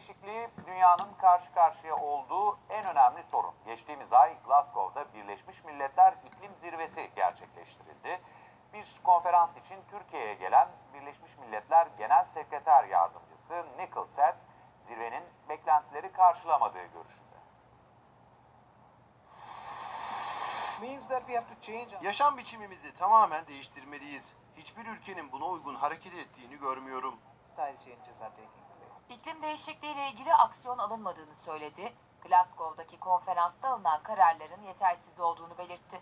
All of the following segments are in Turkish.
değişikliği dünyanın karşı karşıya olduğu en önemli sorun. Geçtiğimiz ay Glasgow'da Birleşmiş Milletler İklim Zirvesi gerçekleştirildi. Bir konferans için Türkiye'ye gelen Birleşmiş Milletler Genel Sekreter Yardımcısı Nicholas Seth, zirvenin beklentileri karşılamadığı görüşünde. means that we have to change our Yaşam biçimimizi tamamen değiştirmeliyiz. Hiçbir ülkenin buna uygun hareket ettiğini görmüyorum. style changes are taking. İklim değişikliği ile ilgili aksiyon alınmadığını söyledi. Glasgow'daki konferansta alınan kararların yetersiz olduğunu belirtti.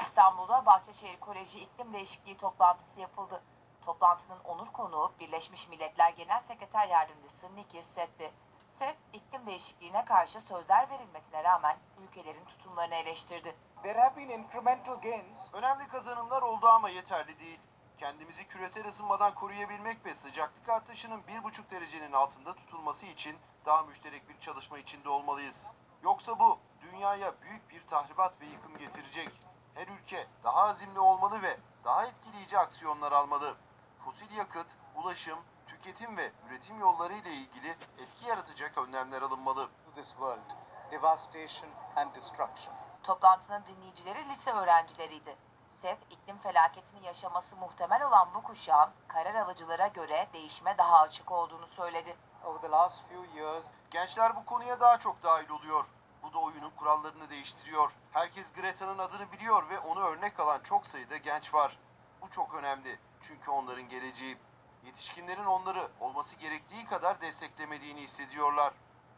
İstanbul'da Bahçeşehir Koleji İklim Değişikliği toplantısı yapıldı. Toplantının onur konuğu Birleşmiş Milletler Genel Sekreter Yardımcısı Nikil Set'ti. Set, iklim değişikliğine karşı sözler verilmesine rağmen ülkelerin tutumlarını eleştirdi. There have been incremental gains, Önemli kazanımlar oldu ama yeterli değil. Kendimizi küresel ısınmadan koruyabilmek ve sıcaklık artışının 1,5 derecenin altında tutulması için daha müşterek bir çalışma içinde olmalıyız. Yoksa bu dünyaya büyük bir tahribat ve yıkım getirecek. Her ülke daha azimli olmalı ve daha etkileyici aksiyonlar almalı. Fosil yakıt, ulaşım, tüketim ve üretim yolları ile ilgili etki yaratacak önlemler alınmalı. this world devastation and destruction. Toplantının dinleyicileri lise öğrencileriydi. Seth, iklim felaketini yaşaması muhtemel olan bu kuşağın karar alıcılara göre değişime daha açık olduğunu söyledi. Over the last few years, Gençler bu konuya daha çok dahil oluyor. Bu da oyunun kurallarını değiştiriyor. Herkes Greta'nın adını biliyor ve onu örnek alan çok sayıda genç var. Bu çok önemli çünkü onların geleceği. Yetişkinlerin onları olması gerektiği kadar desteklemediğini hissediyorlar.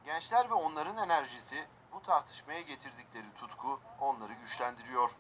Gençler ve onların enerjisi bu tartışmaya getirdikleri tutku onları güçlendiriyor.